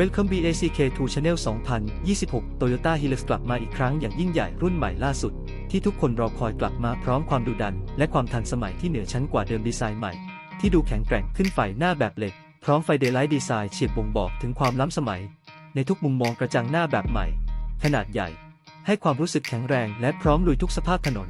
Welcome BACK2 Channel 2026 Toyota Hilux กลับมาอีกครั้งอย่างยิ่งใหญ่รุ่นใหม่ล่าสุด ที่ทุกคนรอคอยกลับมาพร้อมความดุดัน และความทันสมัยที่เหนือชั้นกว่าเดิมดีไซน์ใหม่ ที่ดูแข็งแกร่งขึ้นไฟหน้าแบบเหล็ก พร้อมไฟเดย์ไลท์ดีไซน์เฉียบบ่งบอกถึงความล้ำสมัย ในทุกมุมมองกระจังหน้าแบบใหม่ ขนาดใหญ่ ให้ความรู้สึกแข็งแรงและพร้อมลุยทุกสภาพถนน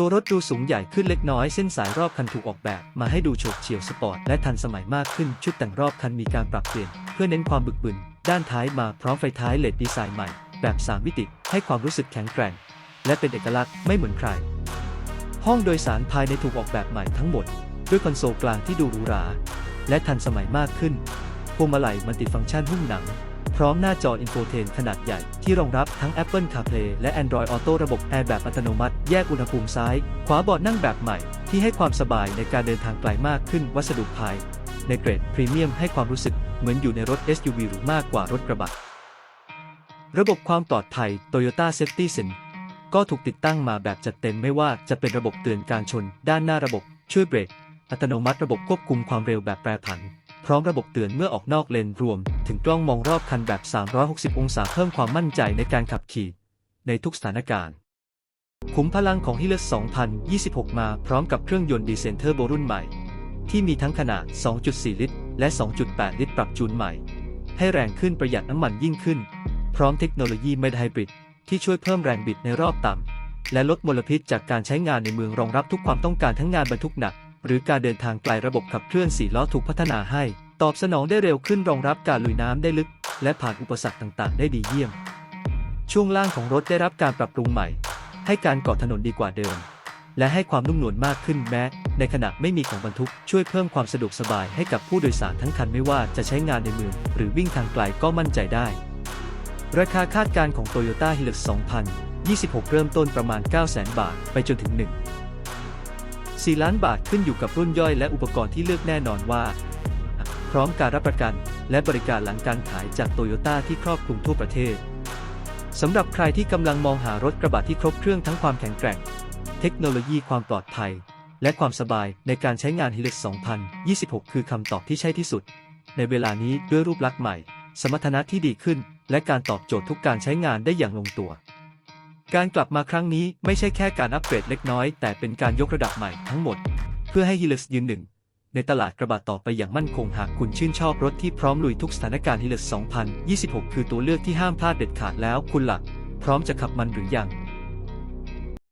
ตัวรถดูสูงใหญ่ขึ้นเล็กน้อยเส้นสายรอบคันถูกออกแบบ มาให้ดูโฉบเฉี่ยวสปอร์ตและทันสมัยมากขึ้นชุดแต่งรอบคันมีการปรับเปลี่ยน เพื่อเน้นความบึกบึน ด้านท้ายมาพร้อมไฟท้ายเลดดีไซน์ใหม่ แบบ 3 มิติ ให้ความรู้สึกแข็งแกร่ง และเป็นเอกลักษณ์ไม่เหมือนใคร ห้องโดยสารภายในถูกออกแบบใหม่ทั้งหมด ด้วยคอนโซลกลางที่ดูหรูหราและทันสมัยมากขึ้นพวงมาลัยมันติดฟังก์ชันหุ้มหนัง พร้อมหน้าจออินโฟเทนขนาดใหญ่ ที่รองรับทั้ง Apple CarPlay และ Android Auto ระบบแอร์แบบอัตโนมัติ แยกอุณหภูมิซ้าย ขวาเบาะนั่งแบบใหม่ ที่ให้ความสบายในการเดินทางไกลมากขึ้นวัสดุภาย ในเกรดพรีเมียมให้ความรู้สึกเหมือนอยู่ในรถ SUV หรือมากกว่ารถกระบะระบบความปลอดภัย Toyota Safety Sense ก็ถูกติดตั้งมาแบบจัดเต็มไม่ว่าจะเป็นระบบเตือนการชน ด้านหน้าระบบช่วยเบรกอัตโนมัติระบบควบคุมความเร็วแบบแปรผัน ร้อมระบบเตือนเมื่อออกนอกเลนรวม ถึงกล้องมองรอบคันแบบ 360 องศาเพิ่มความมั่นใจในการขับขี่ในทุกสถานการณ์ ขุมพลังของ Hilux 2026 มาพร้อมกับเครื่องยนต์ดีเซนเทอร์โบรุ่นใหม่ ที่มีทั้งขนาด 2.4 ลิตร และ 2.8 ลิตรปรับจูนใหม่ ให้แรงขึ้นประหยัดน้ำมันยิ่งขึ้น พร้อมเทคโนโลยีไมดไฮบริดที่ช่วยเพิ่มแรงบิดในรอบต่ำและลดมลพิษจากการใช้งานในเมืองรองรับทุกความต้องการทั้งงานบรรทุกหนัก หรือการเดินทางไกลระบบขับเคลื่อน4ล้อถูกพัฒนาให้ ตอบสนองได้เร็วขึ้นรองรับการลุยน้ำได้ลึก และผ่านอุปสรรคต่างๆ ได้ดีเยี่ยม ช่วงล่างของรถได้รับการปรับปรุงใหม่ ให้การเกาะถนนดีกว่าเดิม และให้ความนุ่มนวลมากขึ้นแม้ ในขณะไม่มีของบรรทุกช่วยเพิ่มความสะดวกสบายให้กับผู้โดยสารทั้งคันไม่ว่าจะใช้งานในเมืองหรือวิ่งทางไกลก็มั่นใจได้ ราคาคาดการณ์ของ Toyota Hilux 2026 เริ่มต้นประมาณ 900,000 บาท ไปจนถึง 1 4 ล้านบาทขึ้นอยู่กับรุ่นย่อยและอุปกรณ์ที่เลือกแน่นอนว่า พร้อมการรับประกัน และบริการหลังการขายจากโตโยต้าที่ครอบคลุมทั่วประเทศสำหรับใครที่กำลังมองหารถกระบะที่ครบเครื่องทั้งความแข็งแกร่ง เทคโนโลยีความปลอดภัย และความสบายในการใช้งาน Hilux 2026 คือคำตอบที่ใช่ที่สุด ในเวลานี้ด้วยรูปลักษณ์ใหม่ สมรรถนะที่ดีขึ้น และการตอบโจทย์ทุกการใช้งานได้อย่างลงตัว การกลับมาครั้งนี้ไม่ใช่แค่การอัปเกรดเล็กน้อย แต่เป็นการยกระดับใหม่ทั้งหมด เพื่อให้ฮิลเลสยืนหนึ่ง ในตลาดกระบะต่อไปอย่างมั่นคงหากคุณชื่นชอบรถที่พร้อมลุยทุกสถานการณ์ Hilux 2026 คือตัวเลือกที่ห้ามพลาดเด็ดขาดแล้วคุณหลัก พร้อมจะขับมันหรือยัง